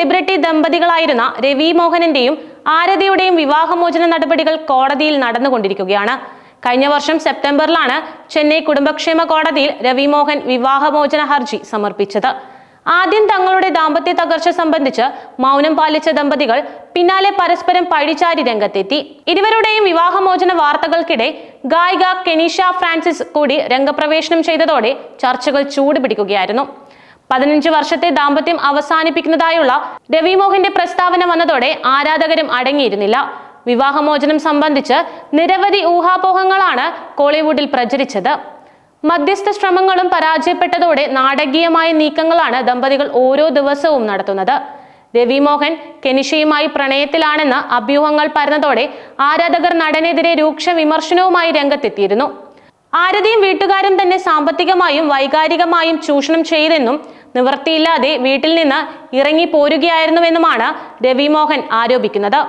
Celebrity ദമ്പതികളായിരുന്ന Ravi മോഹനന്റെയും ആരതിയുടെയും വിവാഹമോചന നടപടികൾ കോടതിയിൽ നടന്നുകൊണ്ടിരിക്കുകയാണ്. കഴിഞ്ഞ വർഷം സെപ്റ്റംബറിലാണ് ചെന്നൈ കുടുംബക്ഷേമ കോടതിയിൽ രവിമോഹൻ വിവാഹമോചന ഹർജി സമർപ്പിച്ചത്. ആദ്യം തങ്ങളുടെ ദാമ്പത്യ തകർച്ച സംബന്ധിച്ച് മൗനം പാലിച്ച ദമ്പതികൾ പിന്നാലെ പരസ്പരം പഴിചാരി രംഗത്തെത്തി. ഇരുവരുടെയും വിവാഹമോചന വാർത്തകൾക്കിടെ ഗായിക കെനീഷ ഫ്രാൻസിസ് കൂടി രംഗപ്രവേശനം ചെയ്തതോടെ ചർച്ചകൾ ചൂടുപിടിക്കുകയായിരുന്നു. പതിനഞ്ച് വർഷത്തെ ദാമ്പത്യം അവസാനിപ്പിക്കുന്നതായുള്ള രവിമോഹന്റെ പ്രസ്താവന വന്നതോടെ ആരാധകരും അടങ്ങിയിരുന്നില്ല. വിവാഹമോചനം സംബന്ധിച്ച് നിരവധി ഊഹാപോഹങ്ങളാണ് കോളിവുഡിൽ പ്രചരിച്ചത്. മധ്യസ്ഥ ശ്രമങ്ങളും പരാജയപ്പെട്ടതോടെ നാടകീയമായ നീക്കങ്ങളാണ് ദമ്പതികൾ ഓരോ ദിവസവും നടത്തുന്നത്. രവിമോഹൻ കെനിഷയുമായി പ്രണയത്തിലാണെന്ന് അഭ്യൂഹങ്ങൾ പരന്നതോടെ ആരാധകർ നടനെതിരെ രൂക്ഷ വിമർശനവുമായി രംഗത്തെത്തിയിരുന്നു. ആരതിയും വീട്ടുകാരും തന്നെ സാമ്പത്തികമായും വൈകാരികമായും ചൂഷണം ചെയ്തെന്നും നിവൃത്തിയില്ലാതെ വീട്ടിൽ നിന്ന് ഇറങ്ങി പോരുകയായിരുന്നുവെന്നുമാണ് രവിമോഹൻ ആരോപിക്കുന്നത്.